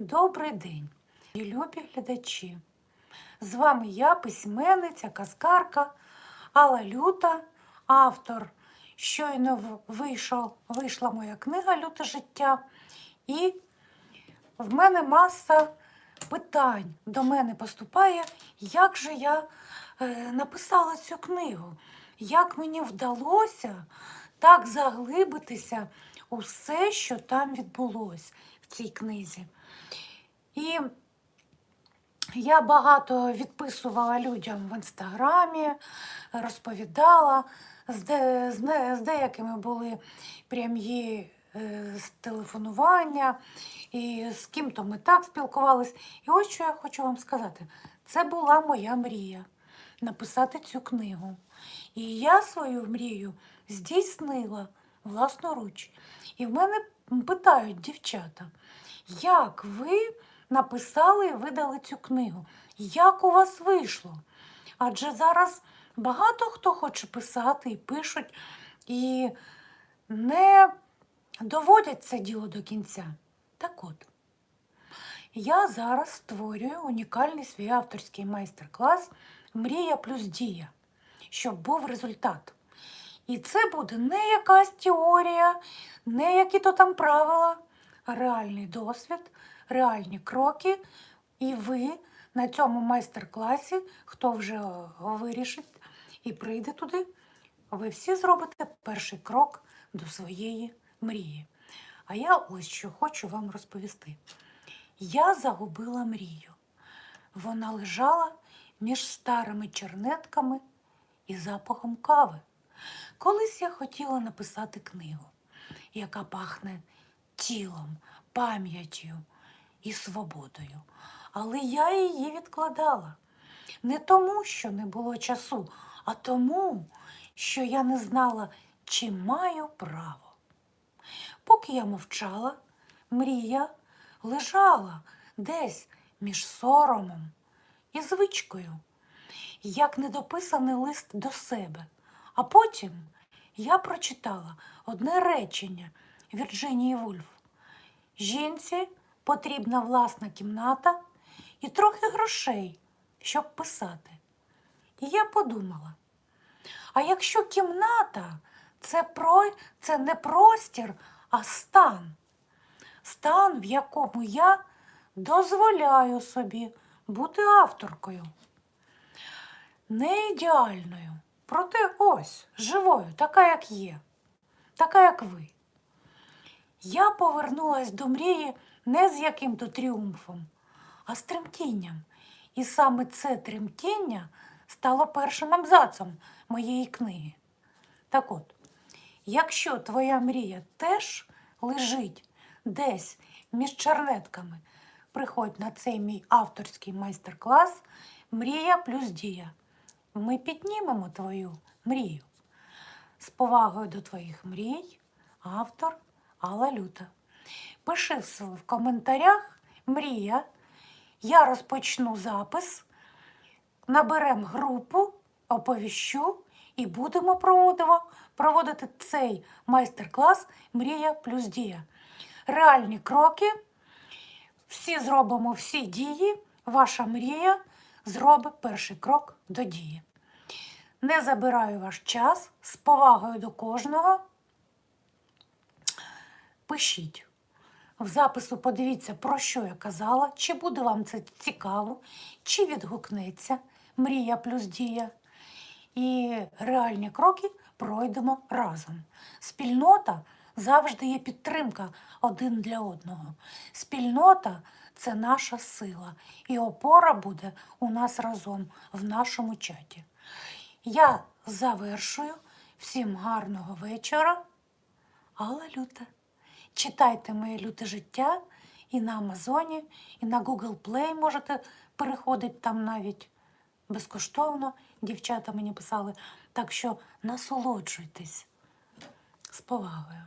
Добрий день, любі глядачі. З вами я, письменниця, казкарка Алла Люта, автор. Щойно вийшов, вийшла моя книга Люте життя. І в мене маса питань до мене поступає, як же я е, написала цю книгу, як мені вдалося так заглибитися у все, що там відбулось в цій книзі. І я багато відписувала людям в інстаграмі, розповідала, з, де, з, з деякими були прямі е, телефонування, і з ким-то ми так спілкувались. І ось що я хочу вам сказати: це була моя мрія написати цю книгу. І я свою мрію здійснила власноруч. І в мене питають дівчата, як ви написали і видали цю книгу? Як у вас вийшло? Адже зараз багато хто хоче писати і пишуть, і не доводять це діло до кінця. Так от, я зараз створюю унікальний свій авторський майстер-клас Мрія плюс дія, щоб був результат. І це буде не якась теорія, не які то там правила, реальний досвід, реальні кроки. І ви на цьому майстер-класі, хто вже вирішить і прийде туди, ви всі зробите перший крок до своєї мрії. А я ось що хочу вам розповісти. Я загубила мрію. Вона лежала між старими чернетками і запахом кави. Колись я хотіла написати книгу, яка пахне тілом, пам'яттю і свободою. Але я її відкладала. Не тому, що не було часу, а тому, що я не знала, чи маю право. Поки я мовчала, мрія лежала десь між соромом і звичкою, як недописаний лист до себе. А потім я прочитала одне речення Вірджинії Вульф. Жінці потрібна власна кімната і трохи грошей, щоб писати. І я подумала: а якщо кімната це, про... це не простір, а стан, стан, в якому я дозволяю собі бути авторкою. Не ідеальною, проте ось живою, така, як є, така, як ви. Я повернулась до мрії не з яким-то тріумфом, а з тремтінням. І саме це тремтіння стало першим абзацом моєї книги. Так от, якщо твоя мрія теж лежить десь між чернетками, приходь на цей мій авторський майстер-клас Мрія плюс дія. Ми піднімемо твою мрію. З повагою до твоїх мрій, автор Алла Люта. Пиши в коментарях мрія. Я розпочну запис, наберемо групу, оповіщу і будемо проводити цей майстер-клас Мрія плюс дія. Реальні кроки. Всі зробимо всі дії. Ваша мрія зробить перший крок до дії. Не забираю ваш час з повагою до кожного. Пишіть. В запису подивіться, про що я казала, чи буде вам це цікаво, чи відгукнеться мрія плюс дія. І реальні кроки пройдемо разом. Спільнота завжди є підтримка один для одного. Спільнота це наша сила, і опора буде у нас разом в нашому чаті. Я завершую. Всім гарного вечора. Алла Люта. Читайте моє люте життя і на Амазоні, і на Google Play можете переходити там навіть безкоштовно. Дівчата мені писали. Так що насолоджуйтесь з повагою.